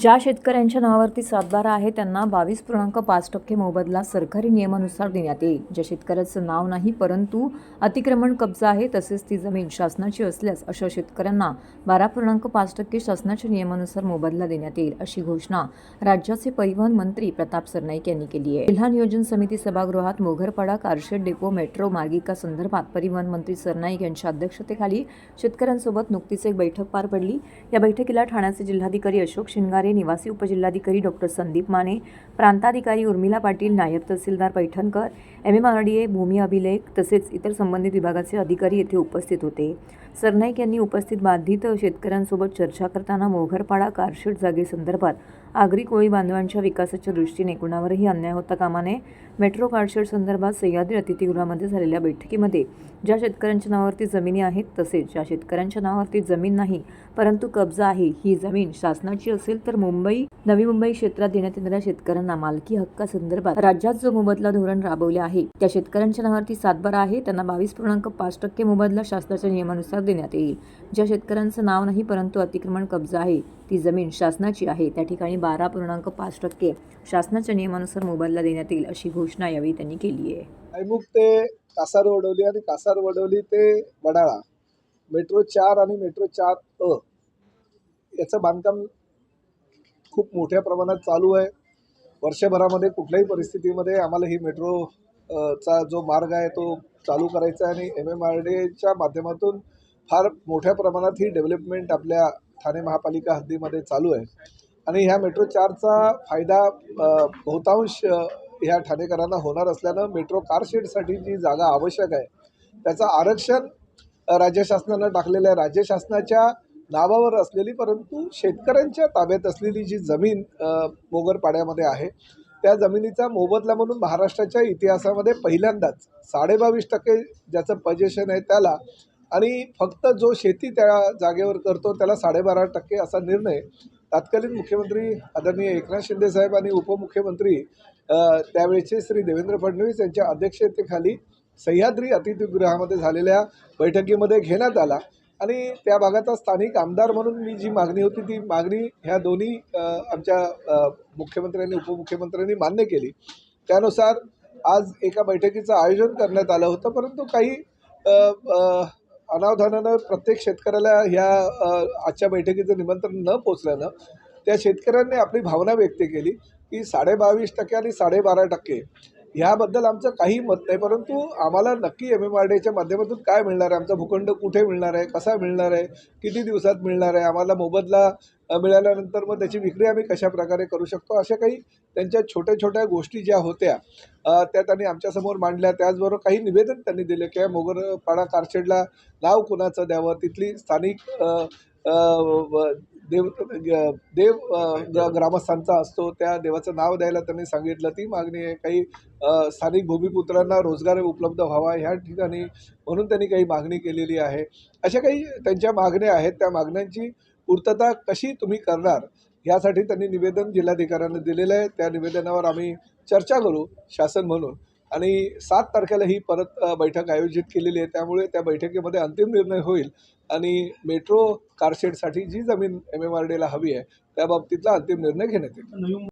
ज्या शेतकऱ्यांच्या नावावरती सातबारा आहे त्यांना बावीस पूर्णांक पाच टक्के मोबदला सरकारी नियमानुसार देण्यात येईल. ज्या शेतकऱ्याचं नाव नाही परंतु अतिक्रमण कब्जा आहे तसेच ती जमीन शासनाची असल्यास अशा शेतकऱ्यांना बारा पूर्णांक पाच टक्के शासनाच्या नियमानुसार मोबदला देण्यात येईल अशी घोषणा राज्याचे परिवहन मंत्री प्रताप सरनाईक यांनी केली आहे. जिल्हा नियोजन समिती सभागृहात Mogharpada car shed depot metro मार्गिका संदर्भात परिवहन मंत्री सरनाईक यांच्या अध्यक्षतेखाली शेतकऱ्यांसोबत नुकतीच एक बैठक पार पडली. या बैठकीला ठाण्याचे जिल्हाधिकारी अशोक शिंगारे निवासी उपजिल्हाधिकारी डॉक्टर संदीप माने प्रांताधिकारी उर्मिला पाटील नायब तहसीलदार Paithankar M M R D A भूमी अभिलेख तसेच इतर संबंधित विभागाचे अधिकारी येथे उपस्थित होते. सरनाईक यांनी उपस्थित बाधित शेतकऱ्यांसोबत चर्चा करताना मोघरपाडा कारशेड जागेसंदर्भात आगरी कोळी बांधवांच्या विकासाच्या दृष्टीने कुणावरही अन्याय होता कामा नये मेट्रो कारशेड संदर्भात सह्याद्री अतिथीगृहामध्ये झालेल्या बैठकीमध्ये ज्या शेतकऱ्यांच्या नावावरती जमिनी आहेत तसेच ज्या शेतकऱ्यांच्या नावावरती जमीन नाही परंतु कब्जा आहे ही जमीन शासनाची असेल तर मुंबई नवी मुंबई क्षेत्रात देण्यात येणाऱ्या शेतकऱ्यांना मालकी हक्कासंदर्भात राज्यात जो मोबदला धोरण राबवले आहे त्या शेतकऱ्यांच्या नावावरती सातबारा आहे त्यांना बावीस पूर्णांक पाच टक्के मोबदला शासनाच्या नियमानुसार देण्यात येईल. ज्या शेतकऱ्यांचं नाव नाही परंतु अतिक्रमण कब्जा आहे ती जमीन शासनाची आहे. त्या ठिकाणी बारा पूर्णांक पाच टक्के शासनाच्या नियमानुसार मोबदला देण्यात येईल अशी घोषणा यावेळी त्यांनी केली आहे. मग ते कासार वडवली आणि कासार वडवली ते वडाळा. मेट्रो चार आणि मेट्रो चार अ. याचं बांधकाम खूप मोठ्या प्रमाणात चालू आहे. वर्षभरामध्ये कुठल्याही परिस्थितीमध्ये आम्हाला ही मेट्रो चा जो मार्ग आहे तो चालू करायचा आहे आणि एम एम आर डी एच्या माध्यमातून फार मोठ्या प्रमाणात ही डेव्हलपमेंट आपल्या ठाणे महापालिका हद्दीमध्ये चालू आहे. आणि ह्या मेट्रो चारचा फायदा बहुतांश ह्या ठाणेकरांना होणार असल्यानं मेट्रो कारशेडसाठी जी जागा आवश्यक आहे त्याचं आरक्षण राज्य शासनानं टाकलेलं आहे. राज्य शासनाच्या नावावर असलेली परंतु शेतकऱ्यांच्या ताब्यात असलेली जी जमीन मोगरपाड्यामध्ये आहे त्या जमिनीचा मोबदला म्हणून महाराष्ट्राच्या इतिहासामध्ये पहिल्यांदाच साडेबावीस टक्के ज्याचं पजेशन आहे त्याला आणि फक्त जो शेती त्या जागेवर करतो त्याला साडेबारा टक्के असा निर्णय तत्कालीन मुख्यमंत्री आदरणीय एकनाथ शिंदे साहेब आणि उपमुख्यमंत्री त्यावेळचे त्यावेळेचे श्री देवेंद्र फडणवीस यांच्या अध्यक्षतेखाली सह्याद्री अतिथीगृहामध्ये झालेल्या बैठकीमध्ये घेण्यात आला. आणि त्या भागाचा स्थानिक आमदार म्हणून मी जी मागणी होती ती मागणी ह्या दोन्ही आमच्या मुख्यमंत्र्यांनी उपमुख्यमंत्र्यांनी मान्य केली. त्यानुसार आज एका बैठकीचं आयोजन करण्यात आलं होतं परंतु काही अनावधानानं प्रत्येक शेतकऱ्याला ह्या आजच्या बैठकीचं निमंत्रण न पोचल्यानं त्या शेतकऱ्यांनी आपली भावना व्यक्त केली की साडेबावीस टक्के आणि साडेबारा टक्के ह्याबद्दल आमचं काही मत नाही परंतु आम्हाला नक्की एम एम आर डीच्या माध्यमातून काय मिळणार आहे? आमचा भूखंड कुठे मिळणार आहे? कसा मिळणार आहे? किती दिवसात मिळणार आहे? आम्हाला मोबदला मिळाल्यानंतर मग त्याची विक्री आम्ही कशा प्रकारे करू शकतो? अशा काही त्यांच्या छोट्या छोट्या गोष्टी ज्या होत्या त्या त्यांनी आमच्यासमोर मांडल्या. त्याचबरोबर काही निवेदन त्यांनी दिले की मोगरपाडा कारशेडला नाव कुणाचं द्यावं? तिथली स्थानिक देव देव ग- ग्रामस्थांचा असतो त्या देवाचं नाव द्यायला त्यांनी सांगितलं. ती मागणी आहे काही स्थानिक भूमिपुत्रांना रोजगार उपलब्ध व्हावा ह्या ठिकाणी म्हणून त्यांनी काही मागणी केलेली आहे. अशा काही त्यांच्या मागण्या आहेत. त्या मागण्यांची पूर्तता कशी तुम्ही करणार यासाठी त्यांनी निवेदन जिल्हाधिकाऱ्यांना दिलेलं आहे. त्या निवेदनावर आम्ही चर्चा करू शासन म्हणून. आणि सात तारखेला ही परत बैठक आयोजित केलेली आहे. त्यामुळे त्या बैठकीमध्ये अंतिम निर्णय होईल आणि मेट्रो कारशेडसाठी जी जमीन एम एम आर डीला हवी आहे त्या बाबतीतला अंतिम निर्णय घेण्यात येईल.